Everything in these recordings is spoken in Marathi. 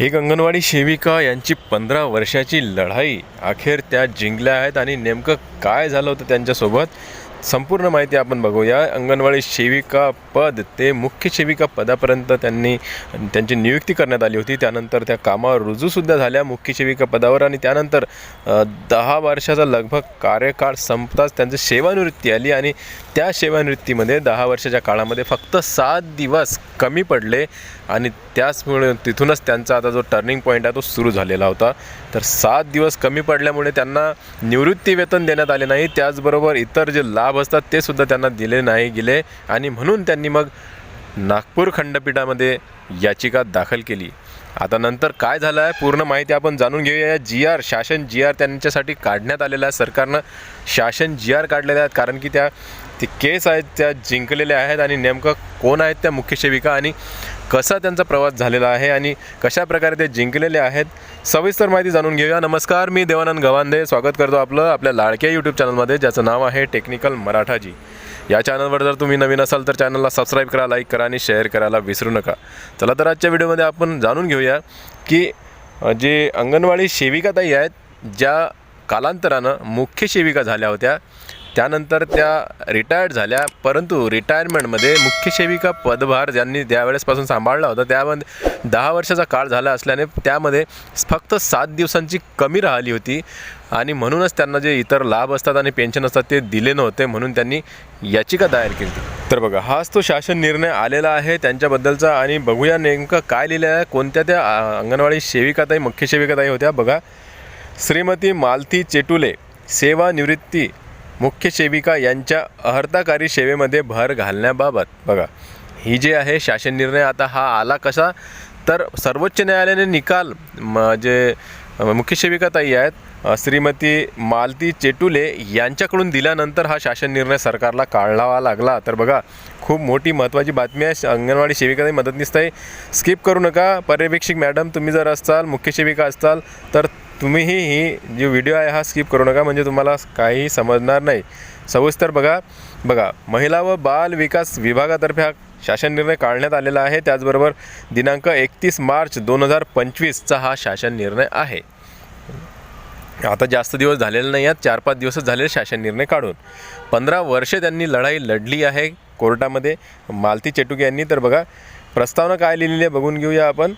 एक अंगणवाडी सेविका यांची पंधरा वर्षाची लढाई. अखेर त्या जिंकल्या आहेत आणि नेमकं काय झालं होतं त्यांच्यासोबत? संपूर्ण माहिती आपण बघूया. अंगणवाडी सेविका पद ते मुख्य सेविका पदापर्यंत त्यांनी त्यांची नियुक्ती करण्यात आली होती. त्यानंतर त्या कामावर रुजूसुद्धा झाल्या मुख्य सेविका पदावर आणि त्यानंतर दहा वर्षाचा लगभग कार्यकाळ संपताच त्यांची सेवानिवृत्ती आली आणि त्या सेवानिवृत्तीमध्ये दहा वर्षाच्या काळामध्ये फक्त सात दिवस कमी पडले. आणि त्याचमुळे तिथूनच त्यांचा आता जो टर्निंग पॉईंट आहे तो सुरू झालेला होता. तर सात दिवस कमी पडल्यामुळे त्यांना निवृत्ती वेतन देण्यात आले नाही. त्याचबरोबर इतर जे लाभ असतात ते सुद्धा त्यांना दिले नाही गेले. आणि म्हणून त्यांनी मग नागपूर खंडपीठामध्ये याचिका दाखल केली. आता नंतर काय झालं आहे पूर्ण माहिती आपण जाणून घेऊया. जी आर शासन जी आर त्यांच्यासाठी काढण्यात आलेलं आहे सरकारनं. शासन जी आर काढलेले आहेत कारण की त्या ते केस आहेत त्या जिंकलेल्या आहेत आणि नेमकं कोण आहेत त्या मुख्य सेविका आणि कसा त्यांचा प्रवास झालेला आहे आणि कशा प्रकारे ते जिंकलेले आहेत सविस्तर माहिती जाणून घेऊया. नमस्कार मी देवानंद गवांदे स्वागत करतो आपलं आपल्या लाडक्या यूट्यूब चॅनलमध्ये ज्याचं नाव आहे टेक्निकल मराठाजी. या चॅनलवर जर तुम्ही नवीन असाल तर चॅनलला सबस्क्राईब करा लाईक करा आणि शेअर करायला विसरू नका. चला तर आजच्या व्हिडिओमध्ये आपण जाणून घेऊया की जे अंगणवाडी सेविकाताई आहेत ज्या कालांतरानं मुख्य सेविका झाल्या होत्या त्यानंतर त्या रिटायर्ड झाल्या. परंतु रिटायरमेंटमध्ये मुख्य सेविका पदभार ज्यांनी त्यावेळेसपासून सांभाळला होता त्यामध्ये दहा वर्षाचा काळ झाला असल्याने त्यामध्ये फक्त सात दिवसांची कमी राहिली होती. आणि म्हणूनच त्यांना जे इतर लाभ असतात आणि पेन्शन असतात ते दिले नव्हते म्हणून त्यांनी याचिका दायर केली तर बघा हाच तो शासन निर्णय आलेला आहे त्यांच्याबद्दलचा आणि बघूया नेमकं काय लिहिलं आहे. कोणत्या त्या अंगणवाडी सेविकाताई मुख्य सेविकाताई होत्या? बघा श्रीमती मालती चेटुले सेवानिवृत्ती मुख्य सेविका यांच्या अहर्ताकारी सेवेमध्ये भर घालण्याबाबत. बघा ही जे आहे शासन निर्णय आता हा आला कसा? तर सर्वोच्च न्यायालयाने निकाल जे मुख्य सेविका ताई आहेत श्रीमती मालती चेटुले यांच्याकडून दिल्यानंतर हा शासन निर्णय सरकारला काढावा लागला. तर बघा खूप मोठी महत्त्वाची बातमी आहे अंगणवाडी सेविका मदतनीस ताई. स्किप करू नका पर्यवेक्षक मॅडम तुम्ही जर असाल मुख्य सेविका असाल तर तुम्हीही ही जी व्हिडिओ आहे हा स्किप करू नका म्हणजे तुम्हाला काही समजणार नाही. सविस्तर बघा बघा महिला व बाल विकास विभागातर्फे हा शासन निर्णय काढण्यात आलेला आहे. त्याचबरोबर दिनांक एकतीस मार्च दोन हजार पंचवीसचा हा शासन निर्णय आहे. आता जास्त दिवस झालेले नाही आहेत चार पाच दिवसच झालेले शासन निर्णय काढून. पंधरा वर्षे त्यांनी लढाई लढली आहे कोर्टामध्ये. मालती चेटुके यांनी तर बघा प्रस्तावना काय लिहिलेली आहे बघून घेऊया आपण.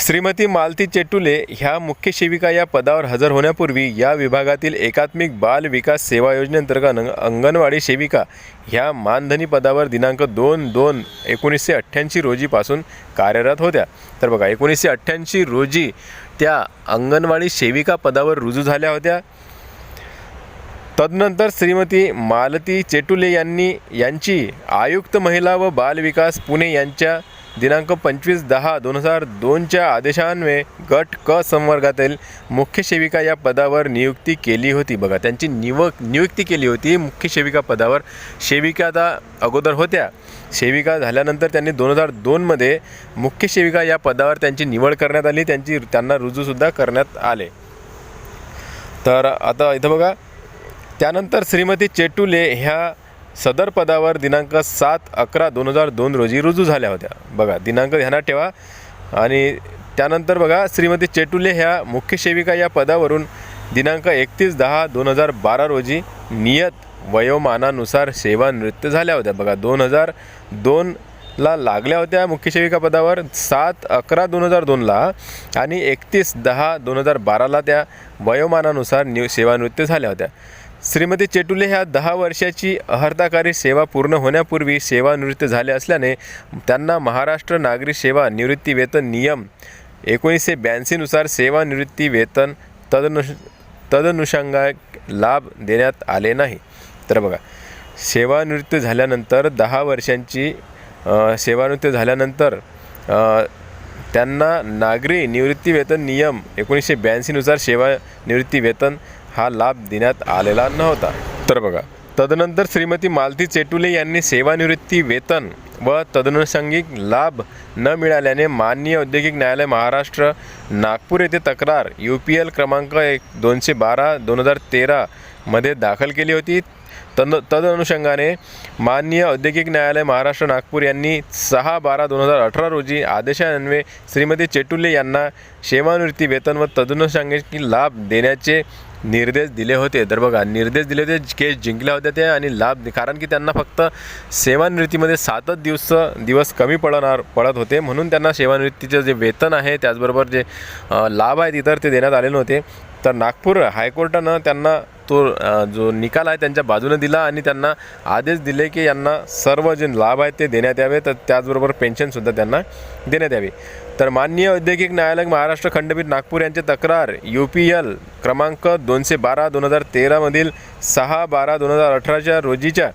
श्रीमती मालती चेटुले ह्या मुख्य सेविका या पदावर हजर होण्यापूर्वी या विभागातील एकात्मिक बाल विकास सेवा योजनेअंतर्गत अंगणवाडी सेविका ह्या मानधनी पदावर दिनांक दोन दोन एकोणीसशे अठ्ठ्याऐंशी रोजीपासून कार्यरत होत्या. तर बघा एकोणीसशे अठ्ठ्याऐंशी रोजी त्या अंगणवाडी सेविका पदावर रुजू झाल्या होत्या. तदनंतर श्रीमती मालती चेटुले यांनी यांची आयुक्त महिला व बाल विकास पुणे यांच्या दिनांक पंचवीस दहा दोन हजार दोनच्या आदेशान्वये गट क संवर्गातील मुख्य सेविका या पदावर नियुक्ती केली होती. बघा त्यांची निव नियुक्ती केली होती. मुख्य सेविका पदावर सेविका आता अगोदर होत्या. सेविका झाल्यानंतर त्यांनी दोन हजार दोनमध्ये मुख्य सेविका या पदावर त्यांची निवड करण्यात आली. त्यांची त्यांना रुजूसुद्धा करण्यात आले. तर आता इथं बघा त्यानंतर श्रीमती चेटुले ह्या सदर पदावर दिनांक सात अकरा दोन हजार दोन रोजी रुजू झाल्या होत्या. बघा दिनांक ध्यानात ठेवा. आणि त्यानंतर बघा श्रीमती चेटुले ह्या मुख्य सेविका या पदावरून दिनांक एकतीस दहा दोन हजार बारा रोजी नियत वयोमानानुसार सेवानिवृत्त झाल्या होत्या. बघा दोन हजार दोनला लागल्या होत्या मुख्य सेविका पदावर सात अकरा दोन हजार दोनला आणि एकतीस दहा दोन हजार बाराला त्या वयोमानानुसार निव सेवानिवृत्त झाल्या होत्या. श्रीमती चेटुले ह्या दहा वर्षाची अहर्ताकारी सेवा पूर्ण होण्यापूर्वी सेवानिवृत्त झाले असल्याने त्यांना महाराष्ट्र नागरी सेवा निवृत्ती वेतन नियम एकोणीसशे ब्याऐंशीनुसार सेवानिवृत्ती वेतन तदनु तदनुषंगा लाभ देण्यात आले नाही. तर बघा सेवानिवृत्त झाल्यानंतर दहा वर्षांची सेवानिवृत्त झाल्यानंतर त्यांना नागरी निवृत्ती वेतन नियम एकोणीसशे ब्याऐंशीनुसार सेवानिवृत्ती वेतन हा लाभ देण्यात आलेला नव्हता. तर बघा तदनंतर श्रीमती मालती चेटुले यांनी सेवानिवृत्ती वेतन व तदनुषंगिक लाभ न मिळाल्याने माननीय औद्योगिक न्यायालय महाराष्ट्र नागपूर येथे तक्रार यू पी एल क्रमांक एक दोनशे बारा दोन हजार तेरामध्ये दाखल केली होती. तद तदनुषंगाने माननीय औद्योगिक न्यायालय महाराष्ट्र नागपूर यांनी सहा बारा दोन हजार अठरा रोजी आदेशान्वये श्रीमती चेटुले यांना सेवानिवृत्ती वेतन व तदनुषंगिक लाभ देण्याचे निर्देश दिले होते. तर बघा निर्देश दिले होते केस जिंकल्या होत्या ते आणि लाभ कारण की त्यांना फक्त सेवानिवृत्तीमध्ये सातच दिवस दिवस कमी पडणार पडत होते. म्हणून त्यांना सेवानिवृत्तीचं जे वेतन आहे त्याचबरोबर जे लाभ आहेत इतर ते देण्यात आले नव्हते. तर नागपूर हायकोर्टानं त्यांना तो जो निकाल आहे त्यांच्या बाजूने दिला आणि त्यांना आदेश दिले की यांना सर्व जे लाभ आहेत ते देण्यात यावे तर त्याचबरोबर पेन्शनसुद्धा त्यांना देण्यात यावी. तर माननीय औद्योगिक न्यायालय महाराष्ट्र खंडपीठ नागपूर यांची तक्रार यू पी एल क्रमांक दोनशे बारा दोन हजार तेरामधील सहा बारा दोन हजार अठराच्या रोजीच्या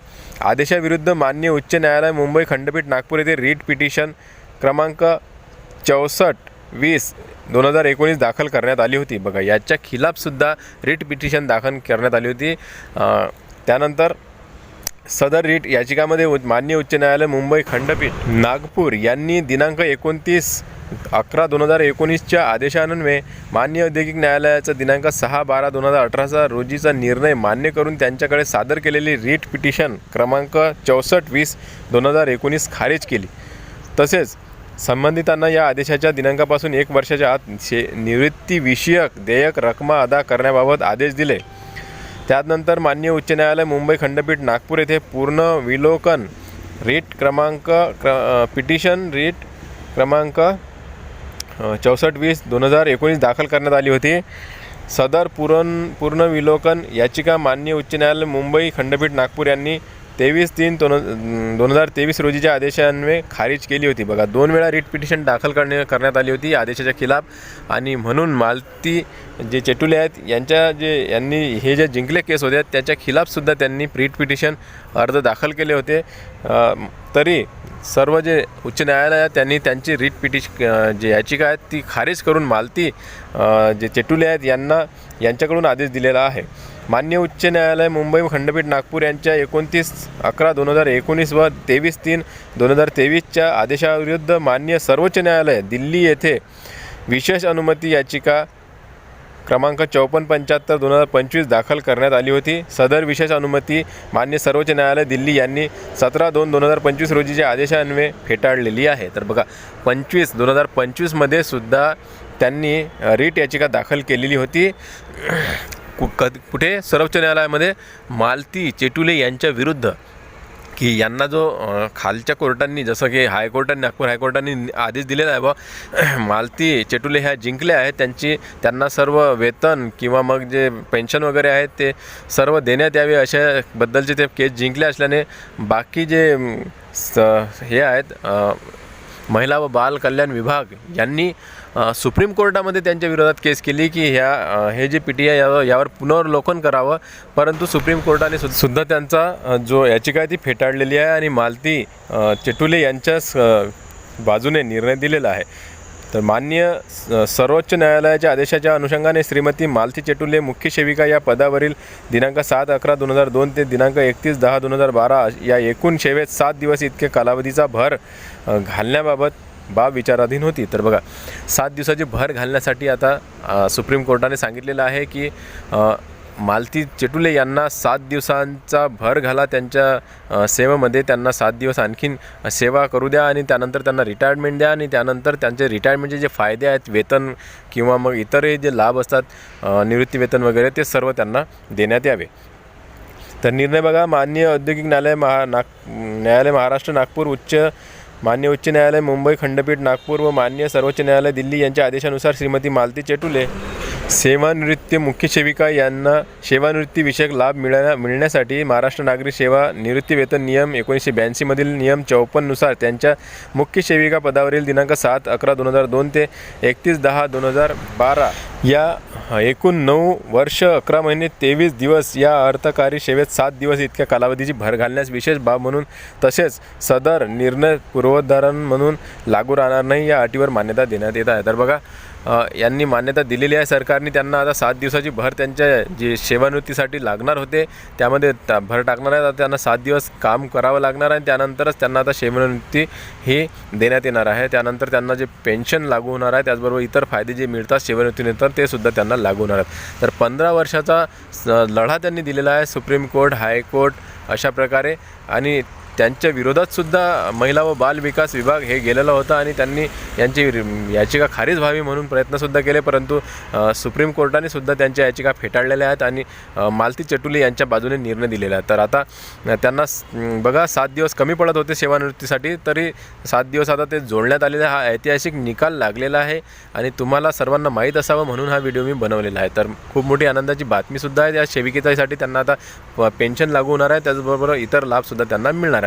आदेशाविरुद्ध मान्य उच्च न्यायालय मुंबई खंडपीठ नागपूर येथे रीट पिटिशन क्रमांक चौसष्ट वीस दोन हजार एकोणीस दाखल करण्यात आली होती. बघा याच्या खिलाफसुद्धा रिट पिटिशन दाखल करण्यात आली होती. त्यानंतर सदर रीट याचिकामध्ये मान्य उच्च न्यायालय मुंबई खंडपीठ नागपूर यांनी दिनांक एकोणतीस अकरा दोन हजार एकोणीसच्या आदेशान्वये मान्य औद्योगिक न्यायालयाचा दिनांक सहा बारा दोन हजार अठराचा रोजीचा निर्णय मान्य करून त्यांच्याकडे सादर केलेली रीट पिटिशन क्रमांक चौसष्ट वीस दोन हजार एकोणीस खारिज केली. तसेच संबंधितांना या आदेशाच्या दिनांकापासून एक वर्षाच्या आत शे निवृत्तीविषयक देयक रकमा अदा करण्याबाबत आदेश दिले. त्यानंतर मान्य उच्च न्यायालय मुंबई खंडपीठ नागपूर येथे पूर्ण विलोकन रीट क्रमांक क्र पिटिशन रीट क्रमांक चौसष्ट वीस दोन हजार एकोणीस दाखल करण्यात आली होती. सदर पुरण पूर्ण विलोकन याचिका मान्य उच्च न्यायालय मुंबई खंडपीठ नागपूर यांनी तेवीस तीन दोन दोन हजार तेवीस रोजीच्या आदेशान्वये खारिज केली होती. बघा दोन वेळा रिट पिटिशन दाखल करणे करण्यात आली होती आदेशाच्या खिलाफ. आणि म्हणून मालती जे चेटुले आहेत यांच्या जे यांनी हे जे जिंकले केस होते त्याच्या खिलाफसुद्धा त्यांनी रिट पिटिशन अर्ज दाखल केले होते. तरी सर्व जे उच्च न्यायालय त्यांनी त्यांची रिट पिटिश जे याचिका आहेत ती खारिज करून मालती जे चेटुले आहेत यांना यांच्याकडून आदेश दिलेला आहे. मान्य उच्च न्यायालय मुंबई खंडपीठ नागपूर यांच्या एकोणतीस अकरा दोन हजार एकोणीस व तेवीस तीन दोन हजार तेवीसच्या आदेशाविरुद्ध मान्य सर्वोच्च न्यायालय दिल्ली येथे विशेष अनुमती याचिका क्रमांक चौपन्न पंच्याहत्तर दोन हजार पंचवीस दाखल करण्यात आली होती. सदर विशेष अनुमती मान्य सर्वोच्च न्यायालय दिल्ली यांनी सतरा दोन दोन हजार पंचवीस रोजीच्या आदेशान्वये फेटाळलेली आहे. तर बघा पंचवीस दोन हजार पंचवीसमध्ये सुद्धा त्यांनी रीट याचिका दाखल केलेली होती. कु कद कुठे? सर्वोच्च न्यायालयामध्ये मालती चेटुले यांच्या विरुद्ध. की यांना जो खालच्या कोर्टांनी जसं की हायकोर्टाने नागपूर हायकोर्टांनी आदेश दिलेला आहे बा मालती चेटुले ह्या जिंकल्या आहेत. त्यांची त्यांना सर्व वेतन किंवा मग जे पेन्शन वगैरे आहेत ते सर्व देण्यात यावे अशाबद्दलचे ते केस जिंकले असल्याने बाकी जे स हे आहेत महिला व बाल कल्याण विभाग यांनी सुप्रीम कोर्टामध्ये त्यांच्या विरोधात केस केली की ह्या हे जे पी टी आय यावर यावर पुनर्वलोकन करावं. परंतु सुप्रीम कोर्टाने सु- सुद्धा त्यांचा जो याचिका आहे ती फेटाळलेली आहे आणि मालती चेटुले यांच्याच बाजूने निर्णय दिलेला आहे. तर मान्य स- सर्वोच्च न्यायालयाच्या आदेशाच्या अनुषंगाने श्रीमती मालती चेटुले मुख्य सेविका या पदावरील दिनांक सात अकरा दोन हजार दोन ते दिनांक एकतीस दहा दोन हजार बारा या एकूण सेवेत सात दिवस इतके कालावधीचा भर घालण्याबाबत बाब विचाराधीन होती. तर बघा सात दिवसाची भर घालण्यासाठी आता सुप्रीम कोर्टाने सांगितलेलं आहे की मालती चेटुले यांना सात दिवसांचा भर घाला त्यांच्या सेवेमध्ये त्यांना सात दिवस आणखीन सेवा करू द्या आणि त्यानंतर त्यांना रिटायरमेंट द्या आणि त्यानंतर त्यांचे रिटायरमेंटचे जे फायदे आहेत वेतन किंवा मग इतरही जे लाभ असतात निवृत्तीवेतन निवृत्ती वेतन वगैरे ते सर्व त्यांना देण्यात यावे. तर निर्णय बघा मान्य औद्योगिक न्यायालय महा नाग न्यायालय महाराष्ट्र नागपूर उच्च मान्य उच्च न्यायालय मुंबई खंडपीठ नागपूर व मान्य सर्वोच्च न्यायालय दिल्ली यांच्या आदेशानुसार श्रीमती मालती चेटुले सेवानिवृत्ती मुख्य सेविका यांना सेवानिवृत्तीविषयक लाभ मिळण्या मिळण्यासाठी महाराष्ट्र नागरी सेवा निवृत्तीवेतन नियम एकोणीसशे ब्याऐंशीमधील नियम चौपन्ननुसार त्यांच्या मुख्य सेविका पदावरील दिनांक सात अकरा दोन हजार दोन ते एकतीस दहा दोन हजार बारा या एकूण नऊ वर्ष अकरा महिने तेवीस दिवस या अर्थकारी सेवेत सात दिवस इतक्या कालावधीची भर घालण्यास विशेष बाब म्हणून तसेच सदर निर्णय पूर्वोद्धारण म्हणून लागू राहणार नाही या अटीवर मान्यता देण्यात येत आहे. तर बघा यांनी मान्यता दिलेली आहे सरकारने. त्यांना आता सात दिवसाची भर त्यांच्या जे सेवानिवृत्तीसाठी लागणार होते त्यामध्ये भर टाकणार आहे आता त्यांना सात दिवस काम करावं लागणार आहे आणि त्यानंतरच त्यांना आता सेवानिवृत्ती ही देण्यात येणार आहे. त्यानंतर त्यांना जे पेन्शन लागू होणार आहे त्याचबरोबर इतर फायदे जे मिळतात सेवानिवृत्तीनंतर तर ते सुद्धा त्यांना लागू होणार आहेत. तर पंधरा वर्षाचा लढा त्यांनी दिलेला आहे. सुप्रीम कोर्ट हायकोर्ट अशा प्रकारे. आणि त्यांच्या विरोधात सुद्धा महिला व बाल विकास विभाग हे गेलेला होता आणि त्यांनी यांची याचिका खारीज व्हावी म्हणून प्रयत्नसुद्धा केले परंतु सुप्रीम कोर्टाने सुद्धा त्यांच्या याचिका फेटाळलेल्या आहेत आणि मालती चटुले यांच्या बाजूने निर्णय दिलेला आहे. तर आता त्यांना बघा सात दिवस कमी पडत होते सेवानिवृत्तीसाठी तरी सात दिवस आता ते जोडण्यात आलेले हा ऐतिहासिक निकाल लागलेला आहे आणि तुम्हाला सर्वांना माहीत असावं म्हणून हा व्हिडिओ मी बनवलेला आहे. तर खूप मोठी आनंदाची बातमीसुद्धा आहे. या सेविकेतासाठी त्यांना आता प- पेन्शन लागू होणार आहे. त्याचबरोबर इतर लाभसुद्धा त्यांना मिळणार आहे